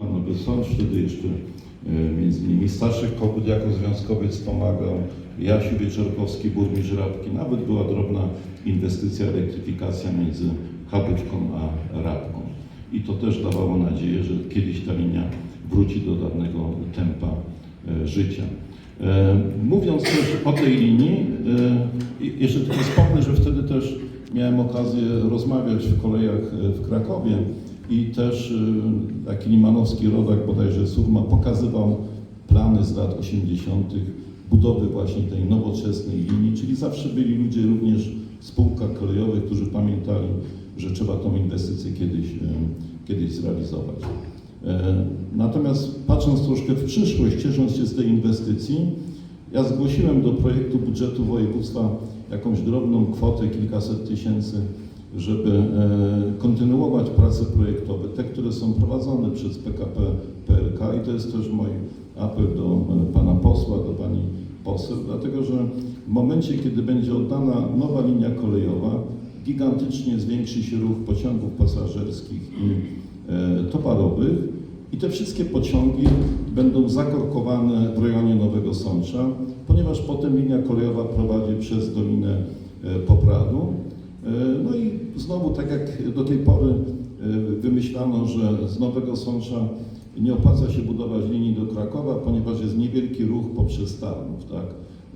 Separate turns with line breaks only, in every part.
Nowy Sącz, wtedy jeszcze e, między innymi Staszek Kogut jako związkowiec pomagał, Jasiu Wieczorkowski, burmistrz Rabki. Nawet była drobna inwestycja, elektryfikacja między Chabówką a Rabką. I to też dawało nadzieję, że kiedyś ta linia wróci do dawnego tempa e, życia. E, Mówiąc też o tej linii, jeszcze tylko wspomnę, że wtedy też miałem okazję rozmawiać w kolejach w Krakowie i też e, taki limanowski rodak, bodajże Surma, pokazywał plany z lat 80. budowy właśnie tej nowoczesnej linii, czyli zawsze byli ludzie również w spółkach kolejowych, którzy pamiętali, że trzeba tą inwestycję kiedyś, e, kiedyś zrealizować. E, Natomiast patrząc troszkę w przyszłość, ciesząc się z tej inwestycji, ja zgłosiłem do projektu budżetu województwa jakąś drobną kwotę, kilkaset tysięcy, żeby e, kontynuować prace projektowe, te, które są prowadzone przez PKP PLK i to jest też mój apel do e, pana posła, do pani poseł, dlatego że w momencie, kiedy będzie oddana nowa linia kolejowa, gigantycznie zwiększy się ruch pociągów pasażerskich i e, towarowych i te wszystkie pociągi będą zakorkowane w rejonie Nowego Sącza, ponieważ potem linia kolejowa prowadzi przez Dolinę Popradu. Znowu, tak jak do tej pory e, wymyślano, że z Nowego Sącza nie opłaca się budować linii do Krakowa, ponieważ jest niewielki ruch poprzez Tarnów, tak?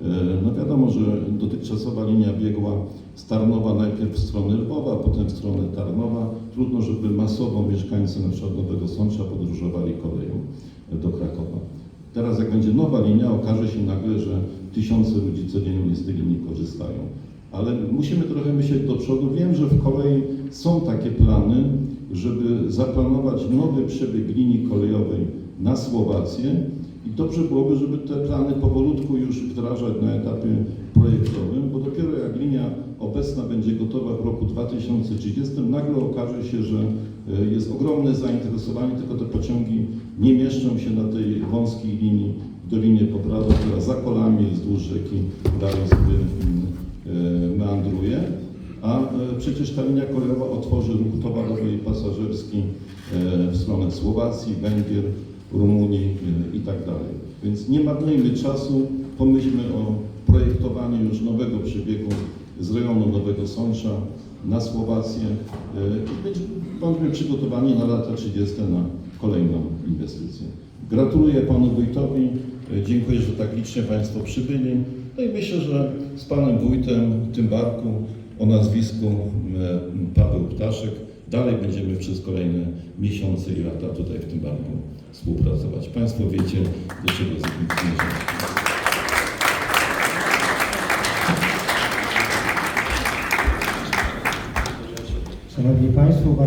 E, No wiadomo, że dotychczasowa linia biegła z Tarnowa najpierw w stronę Lwowa, potem w stronę Tarnowa. Trudno, żeby masowo mieszkańcy na Nowego Sącza podróżowali koleją e, do Krakowa. Teraz jak będzie nowa linia, okaże się nagle, że tysiące ludzi codziennie z tej linii korzystają. Ale musimy trochę myśleć do przodu. Wiem, że w kolei są takie plany, żeby nowy przebieg linii kolejowej na Słowację i dobrze byłoby, żeby te plany powolutku już wdrażać na etapie projektowym, bo dopiero jak linia obecna będzie gotowa w roku 2030, nagle okaże się, że e, jest ogromne zainteresowanie, tylko te pociągi nie mieszczą się na tej wąskiej linii w Dolinie Popradu, która za kolami wzdłuż rzeki dalej sobie mm, e, meandruje. A e, przecież ta linia kolejowa otworzy ruch towarowy i pasażerski e, w stronę Słowacji, Węgier, Rumunii e, i tak. Więc nie marnujmy czasu, pomyślmy o projektowaniu już nowego przebiegu z rejonu Nowego Sącza na Słowację i bądźmy przygotowani na lata 30. na kolejną inwestycję. Gratuluję Panu Wójtowi, dziękuję, że tak licznie Państwo przybyli. No i myślę, że z Panem Wójtem tym barku o nazwisku e, Paweł Ptaszek dalej będziemy przez kolejne miesiące i lata tutaj w tym barku współpracować. Państwo wiecie, do czego zmierzamy.
Szanowni Państwo, bardzo